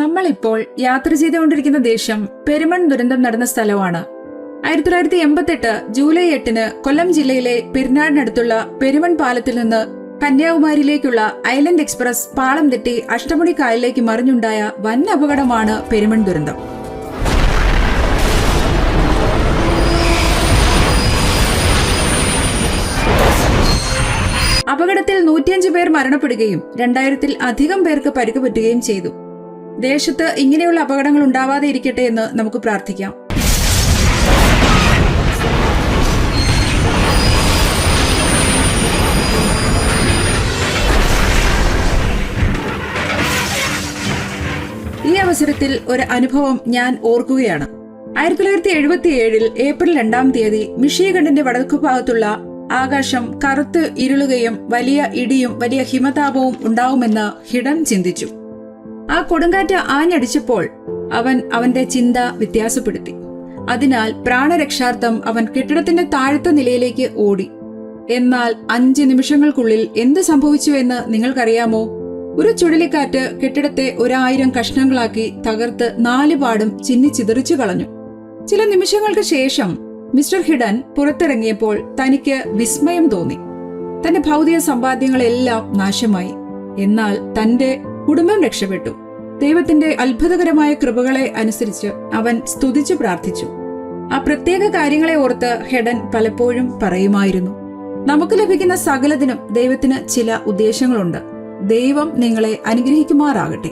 നമ്മളിപ്പോൾ യാത്ര ചെയ്തുകൊണ്ടിരിക്കുന്ന ദേശം പെരുമൺ ദുരന്തം നടന്ന സ്ഥലമാണ്. ആയിരത്തി തൊള്ളായിരത്തി എൺപത്തെട്ട് ജൂലൈ എട്ടിന് കൊല്ലം ജില്ലയിലെ പെരുന്നാടിനടുത്തുള്ള പെരുമൺ പാലത്തിൽ നിന്ന് കന്യാകുമാരിയിലേക്കുള്ള ഐലൻഡ് എക്സ്പ്രസ് പാളം തെറ്റി അഷ്ടമുടി കായലിലേക്ക് മറിഞ്ഞുണ്ടായ വൻ അപകടമാണ് പെരുമൺ ദുരന്തം. അപകടത്തിൽ നൂറ്റിയഞ്ച് പേർ മരണപ്പെടുകയും രണ്ടായിരത്തിൽ അധികം പേർക്ക് പരിക്ക് പറ്റുകയും ചെയ്തു. ദേശത്ത് ഇങ്ങനെയുള്ള അപകടങ്ങൾ ഉണ്ടാവാതെ ഇരിക്കട്ടെ എന്ന് നമുക്ക് പ്രാർത്ഥിക്കാം. ഈ അവസരത്തിൽ ഒരു അനുഭവം ഞാൻ ഓർക്കുകയാണ്. ആയിരത്തി തൊള്ളായിരത്തി എഴുപത്തി ഏഴിൽ ഏപ്രിൽ രണ്ടാം തീയതി മിഷിയഗണ്ടിന്റെ വടക്കു ഭാഗത്തുള്ള ആകാശം കറുത്ത് ഇരുളുകയും വലിയ ഇടിയും വലിയ ഹിമതാപവും ഉണ്ടാവുമെന്ന് ഹിഡൻ ചിന്തിച്ചു. ആ കൊടുങ്കാറ്റ് ആഞ്ഞടിച്ചപ്പോൾ അവൻ അവന്റെ ചിന്ത വ്യത്യാസപ്പെടുത്തി. അതിനാൽ പ്രാണരക്ഷാർത്ഥം അവൻ കെട്ടിടത്തിന്റെ താഴത്തെ നിലയിലേക്ക് ഓടി. എന്നാൽ അഞ്ച് നിമിഷങ്ങൾക്കുള്ളിൽ എന്ത് സംഭവിച്ചുവെന്ന് നിങ്ങൾക്കറിയാമോ? ഒരു ചുഴലിക്കാറ്റ് കെട്ടിടത്തെ ഒരായിരം കഷ്ണങ്ങളാക്കി തകർത്ത് നാലുപാടും ചിന്നി ചിതറിച്ചു കളഞ്ഞു. ചില നിമിഷങ്ങൾക്ക് ശേഷം മിസ്റ്റർ ഹിഡൻ പുറത്തിറങ്ങിയപ്പോൾ തനിക്ക് വിസ്മയം തോന്നി. തന്റെ ഭൗതിക സമ്പാദ്യങ്ങളെല്ലാം നാശമായി. എന്നാൽ തന്റെ കുടുംബം രക്ഷപ്പെട്ടു. ദൈവത്തിന്റെ അത്ഭുതകരമായ കൃപകളെ അനുസരിച്ച് അവൻ സ്തുതിച്ചു പ്രാർത്ഥിച്ചു. ആ പ്രത്യേക കാര്യങ്ങളെ ഓർത്ത് ഹെഡൻ പലപ്പോഴും പറയുമായിരുന്നു നമുക്ക് ലഭിക്കുന്ന സകലതിനും ദൈവത്തിന് ചില ഉദ്ദേശങ്ങളുണ്ട്. ദൈവം നിങ്ങളെ അനുഗ്രഹിക്കുമാറാകട്ടെ.